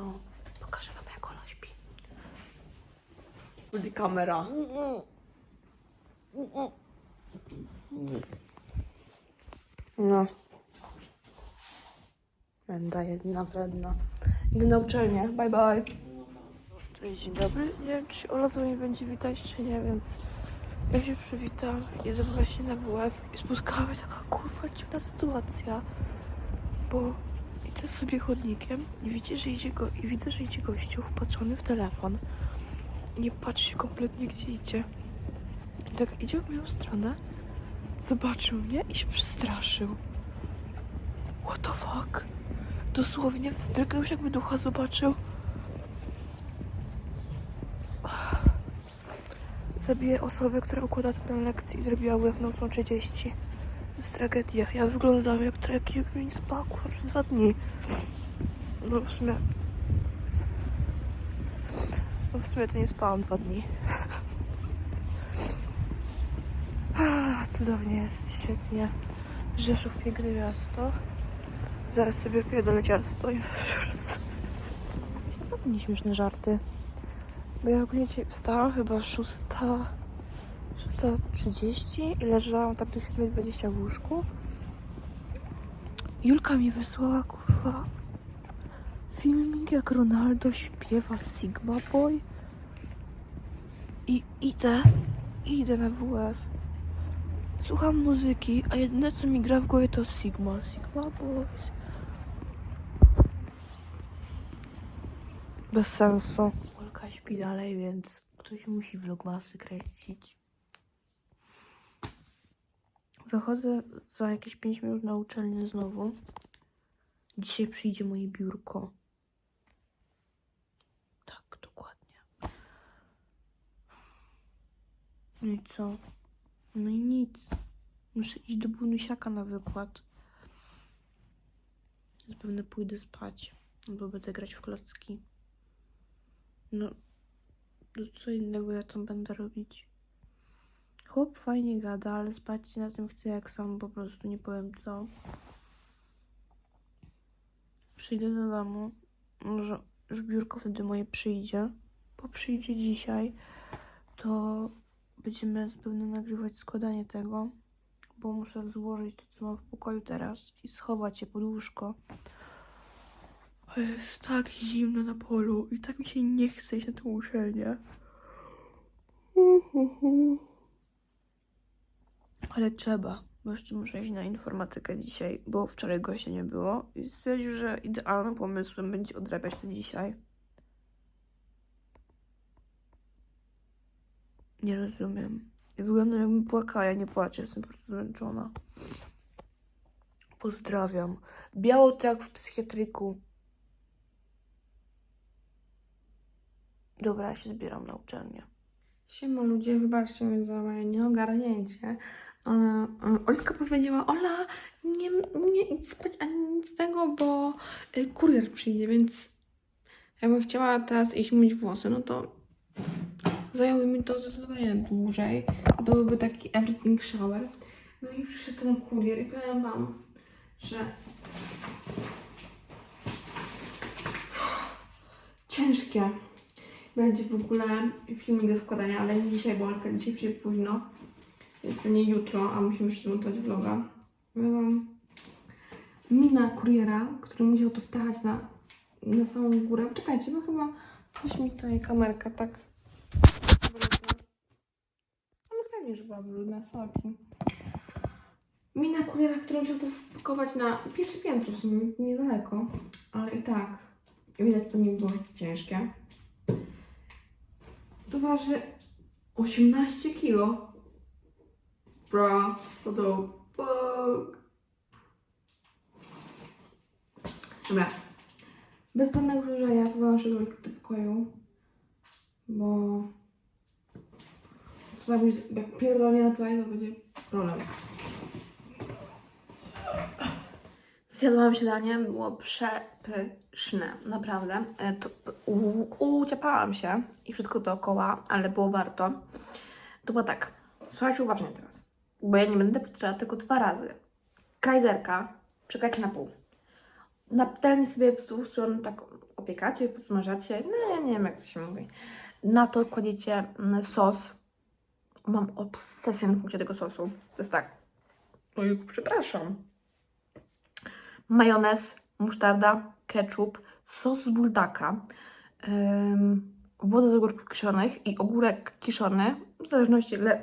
to pokażę wam, jak ona śpi. Będzie kamera. No. Będę jedna wredna. Idę na uczelnię. Bye bye. Cześć, dzień dobry. Nie wiem, czy Ola z wami będzie witać, czy nie, więc ja się przywitam. Idę właśnie na WF i spotkała mnie taka kurwa dziwna sytuacja, bo idę sobie chodnikiem i widzę, że idzie, go, i widzę, że idzie gościu wpatrzony w telefon. Nie patrzy kompletnie, gdzie idzie. I tak idzie w moją stronę, zobaczył mnie i się przestraszył. What the fuck? Dosłownie wzdrygnął się, jakby ducha zobaczył. Zabiję osobę, która układa tę lekcję i zrobiła łeb na 8.30. Jest tragedia. Ja wyglądam jak treki, jak mi nie spał przez dwa dni. No w sumie... No w sumie to nie spałam dwa dni. Ah, Cudownie jest, świetnie. Rzeszów, piękne miasto. Zaraz sobie pierdolę ciasto i naprawdę nieśmieszne żarty. Bo ja ogólnie dzisiaj wstałam chyba 6, 6.30 i leżałam tak do 7.20 w łóżku. Julka mi wysłała, kurwa, filmik jak Ronaldo śpiewa Sigma Boy. I idę, idę na WF. Słucham muzyki, a jedyne co mi gra w głowie to Sigma, Sigma Boys. Bez sensu. Olka śpi dalej, więc ktoś musi vlogmasy kręcić. Wychodzę za jakieś 5 minut na uczelnię znowu. Dzisiaj przyjdzie moje biurko. Tak, dokładnie. No i co? No i nic. Muszę iść do Bunusiaka na wykład. Zapewne pójdę spać. Albo będę grać w klocki. No, no co innego ja tam będę robić? Chłop fajnie gada, ale spać na tym chce jak sam po prostu nie powiem co. Przyjdę do domu. Może już biurko wtedy moje przyjdzie. Bo przyjdzie dzisiaj, to będziemy zapewne nagrywać składanie tego. Bo muszę złożyć to, co mam w pokoju teraz i schować je pod łóżko. Ale jest tak zimno na polu i tak mi się nie chce iść na tę uczelnię. Ale trzeba, bo jeszcze muszę iść na informatykę dzisiaj, bo wczoraj gościa nie było i stwierdził, że idealnym pomysłem będzie odrabiać to dzisiaj. Nie rozumiem. Ja wyglądam jakbym płakała, ja nie płaczę, jestem po prostu zmęczona. Pozdrawiam. Biało to jak w psychiatryku. Dobra, ja się zbieram na uczelnię. Siema ludzie, wybaczcie mi za moje nieogarnięcie, Olska powiedziała, Ola, nie, nie spać ani nic z tego, bo y, kurier przyjdzie, więc jakbym chciała teraz iść myć włosy, no to zajęłoby mi to zdecydowanie dłużej. To byłby taki everything shower. No i przyszedł ten kurier i powiem wam, że ciężkie będzie w ogóle filmik do składania, ale nie dzisiaj, bo Olka dzisiaj przyjdzie późno. Nie jutro, a musimy jeszcze montować vloga. Ja mam mina kuriera, który musiał to wtachać na, na samą górę. Czekajcie, bo chyba coś mi tutaj kamerka tak brudna. No pewnie, że była brudna, sorki. Mina kuriera, który musiał to wpakować na pierwsze piętro, w sumie niedaleko. Ale i tak, widać po nim było ciężkie. To waży 18 kilo. Bra, what the fuck? Dobra. Bez zbędnego przedłużenia zgłaszam się do pokoju, bo co jest, jak pierdolnie na tutaj, to będzie problem. Zjadłam śniadanie, było przepyszne, naprawdę. E, To, uciepałam się i wszystko dookoła, ale było warto. To było tak, słuchajcie uważnie teraz, bo ja nie będę powtarzała tylko dwa razy. Kajzerka, przekajcie na pół. Na sobie wzdłuż stron tak opiekacie, podsmażacie, no ja nie wiem jak to się mówi. Na to kładziecie mm, sos. Mam obsesję na punkcie tego sosu. To jest tak. Oj, przepraszam. Majonez, musztarda, ketchup, sos z buldaka, ym, woda z ogórków kiszonych i ogórek kiszony, w zależności ile,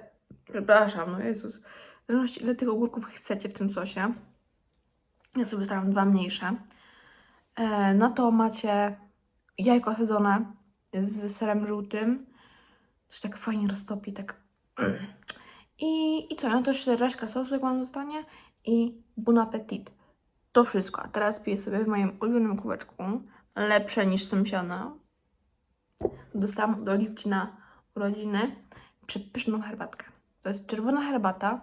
przepraszam, no Jezus, w zależności ile tych ogórków chcecie w tym sosie. Ja sobie staram dwa mniejsze. E, na to macie jajko sadzone z serem żółtym. To się tak fajnie roztopi, tak. I, I co, no to jeszcze reszka sosu, jak wam zostanie. I bon appetit. To wszystko. A teraz piję sobie w moim ulubionym kubeczku. Lepsze niż sąsiada. Dostałam od Oliwki na urodziny przepyszną herbatkę. To jest czerwona herbata.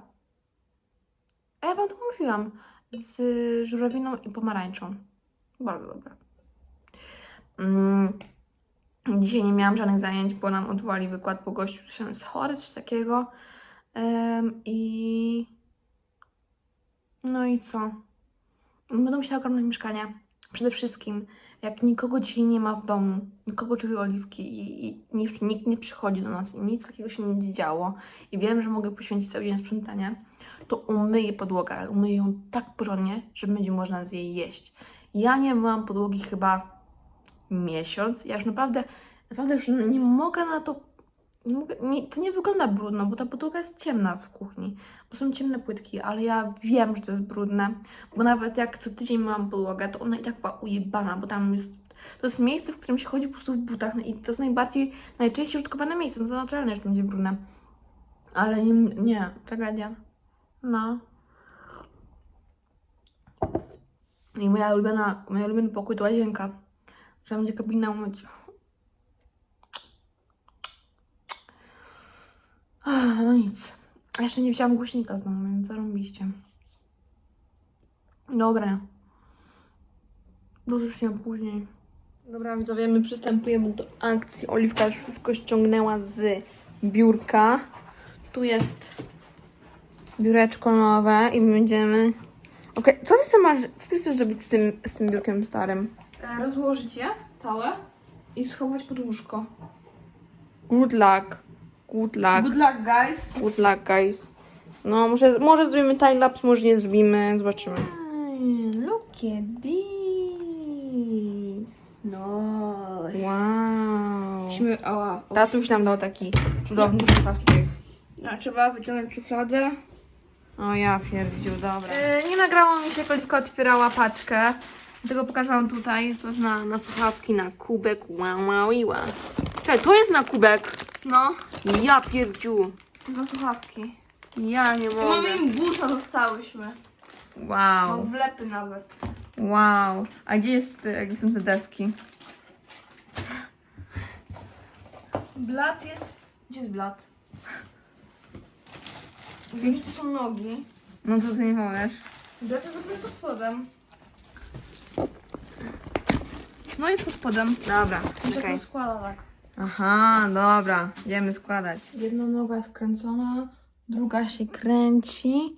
A ja wam to mówiłam. Z żurawiną i pomarańczą. Bardzo dobre. Mm. Dzisiaj nie miałam żadnych zajęć, bo nam odwołali wykład, bo gościu się jest chory, coś takiego. Em, I... No i co? Będę musiała ogarnąć mieszkanie. Przede wszystkim, jak nikogo dzisiaj nie ma w domu, nikogo czyli oliwki i, i nikt, nikt nie przychodzi do nas i nic takiego się nie działo i wiem, że mogę poświęcić cały dzień na sprzątanie, to umyję podłogę, ale umyję ją tak porządnie, że będzie można z jej jeść. Ja nie myłam podłogi chyba miesiąc. Ja już naprawdę, naprawdę już nie mogę na to. Nie mogę, nie, to nie wygląda brudno, bo ta podłoga jest ciemna w kuchni, bo są ciemne płytki, ale ja wiem, że to jest brudne, bo nawet jak co tydzień myłam podłogę, to ona i tak była ujebana, bo tam jest. To jest miejsce, w którym się chodzi po prostu w butach no i to jest najbardziej, najczęściej użytkowane miejsce, no to naturalne, że to będzie brudne. Ale nie, nie, tragedia. No. I moja ulubiona, mój ulubiony pokój to łazienka. Trzeba będzie kabinę umyć. No nic. Jeszcze nie wziąłam głośnika znowu, więc zarąbiście. Dobra. Do zobaczenia później. Dobra, widzowie, my przystępujemy do akcji. Oliwka już wszystko ściągnęła z biurka. Tu jest biureczko nowe i my będziemy... Okej, co ty chcesz, masz, co ty chcesz zrobić z tym, z tym biurkiem starym? E, rozłożyć je całe i schować pod łóżko. Good luck. Good luck. Good luck, guys. Good luck, guys. No, może, może zrobimy timelapse, może nie zrobimy, zobaczymy. Look at this. No. Wow. Musimy, ała, Tatuś nam dał taki cudowny zestaw tych. a, trzeba wyciągnąć szufladę. O ja pierdziu, dobra. E, nie nagrało mi się, Oliwka otwierała paczkę. Dlatego pokażę wam tutaj. To jest na, na Słuchawki na kubek, wow, wow, wow. Czekaj, to jest na kubek. No, Ja pierdziu. to na słuchawki. Ja nie I mamy mogę. im busa dostałyśmy. Wow, Mam wlepy nawet. wow. A gdzie, jest, e, gdzie są te deski? Blat jest... Gdzie jest blat? Wiem, że to są nogi. No co ty nie powiesz? Blat jest dopiero pod spodem. No jest pod spodem. Dobra, Okay. to składa tak. Aha, dobra, idziemy składać. Jedna noga skręcona, druga się kręci.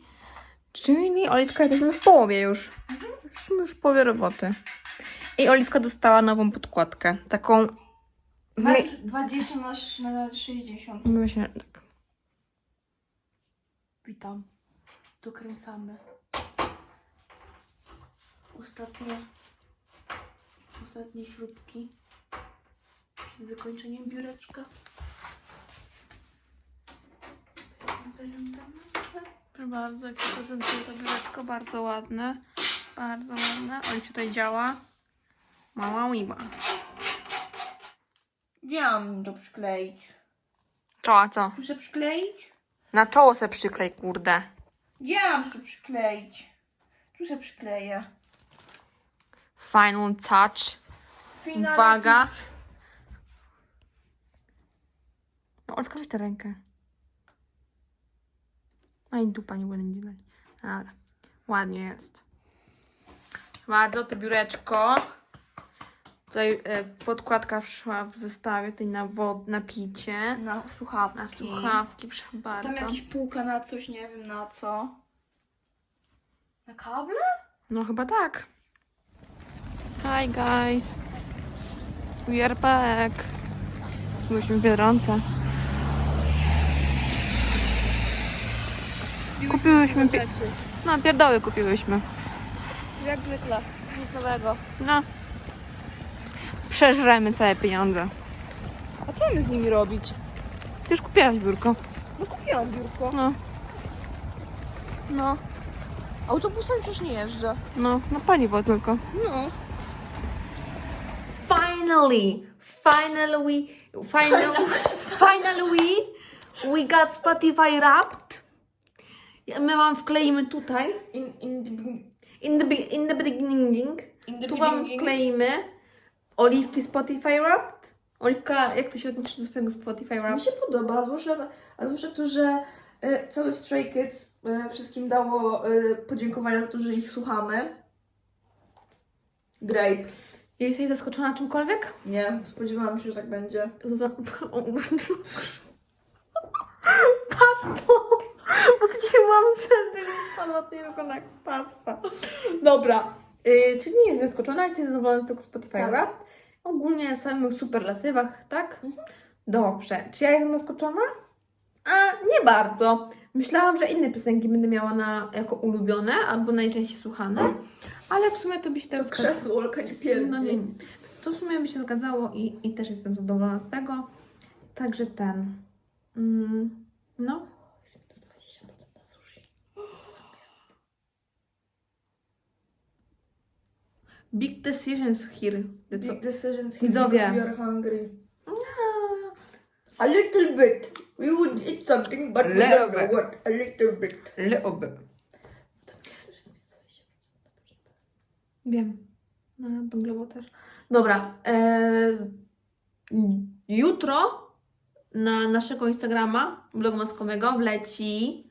Czyli Oliwka jesteśmy w połowie już. Jesteśmy już w połowie roboty. I Oliwka dostała nową podkładkę. Taką. Metr 20 na, na 60. Myślę, tak. Witam. Dokręcamy. Ostatnie. Ostatnie śrubki. Przed wykończeniem biureczka. Proszę bardzo, jak prezentuję to biureczko, bardzo ładne. Bardzo ładne. Oli tutaj działa. Mała łyba. Gdzie mam to przykleić? Co, a co? Muszę przykleić? Na czoło se przyklej, kurde. Gdzie mam to przykleić? Tu się przykleję. Final touch. Uwaga. klucz. No, weź tę rękę. No i dupa nie będę dzielać. Dobra. Ładnie jest. Bardzo to biureczko. Tutaj e, podkładka przyszła w zestawie tutaj na wod, na picie. Na słuchawki. Na słuchawki, proszę bardzo. Tam jakiś półka na coś, nie wiem na co. Na kable? No chyba tak. Hi guys. Wierpek. Byliśmy w Biedronce. Kupiłyśmy... Pi- no, pierdoły kupiłyśmy. Jak zwykle. Nic nowego. No. Przeżremy całe pieniądze. A co mamy z nimi robić? Ty już kupiłaś biurko. No kupiłam biurko. No, No. Autobusem przecież nie jeżdżę. no, na paliwo tylko. No. Finally, finally, finally, finally, we got Spotify Wrapped. My wam wkleimy tutaj, In, in the, be- in the, be- in the beginning, in the tu wam beginning. wkleimy oliwki Spotify Wrapped. Oliwka, jak ty się odniesiesz do swojego Spotify Mi Wrapped? się podoba, a zwłaszcza, a zwłaszcza to, że e, cały Stray Kids e, wszystkim dało e, podziękowania za to, że ich słuchamy. Grape. Jesteś zaskoczona czymkolwiek? Nie, spodziewałam się, że tak będzie. Pastą! Odcięłam zęby, mi spadła tylko na pasta. Dobra, yy, czy nie jest zaskoczona? Jesteś zadowolona z tego Spotify Tak. Ogólnie w samych superlatywach, tak? Dobrze. Czy ja jestem zaskoczona? A, nie bardzo. Myślałam, że inne piosenki będę miała na, jako ulubione albo najczęściej słuchane, ale w sumie to by się teraz... Krzesło, Olka nie pierdzi. No nie, nie. To w sumie by się zgadzało i, i też jestem zadowolona z tego. Także ten. Mm, no. To 20% na sushi. Big decisions here. The co? Big decisions Widzowie. here because we are hungry. A little bit. We would eat something, but we Little don't know bit. what. A little bit. Little bit. Wiem. Na tą globę też. Dobra. E, jutro na naszego Instagrama blogmaskowego wleci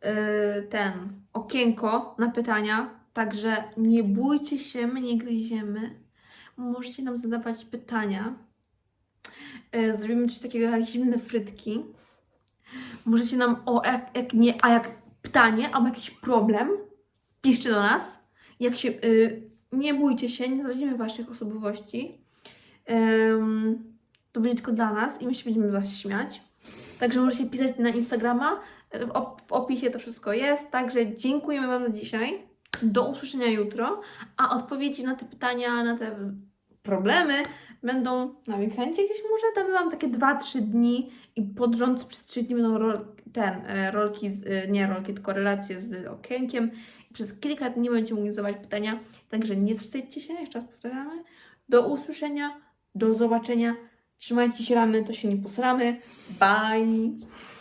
e, ten okienko na pytania. Także nie bójcie się, my nie gryziemy. Możecie nam zadawać pytania. E, zrobimy coś takiego jak zimne frytki. Możecie nam o jak, jak nie, a jak pytanie albo jakiś problem, piszcie do nas. Jak się, y, nie bójcie się, nie zdradzimy waszych osobowości. Ym, to będzie tylko dla nas i my się będziemy was śmiać. Także możecie pisać na Instagrama. Y, W, w opisie to wszystko jest. Także dziękujemy wam za dzisiaj. Do usłyszenia jutro. A odpowiedzi na te pytania, na te problemy będą na weekendzie gdzieś może. Damy wam takie 2-3 dni i pod rząd przez 3 dni będą rol, ten, e, rolki, z, e, nie rolki, tylko relacje z okienkiem. I przez kilka dni będziecie mogli zadawać pytania. Także nie wstydźcie się, jeszcze raz powtarzamy. Do usłyszenia, do zobaczenia. Trzymajcie się ramy, to się nie posramy. Bye!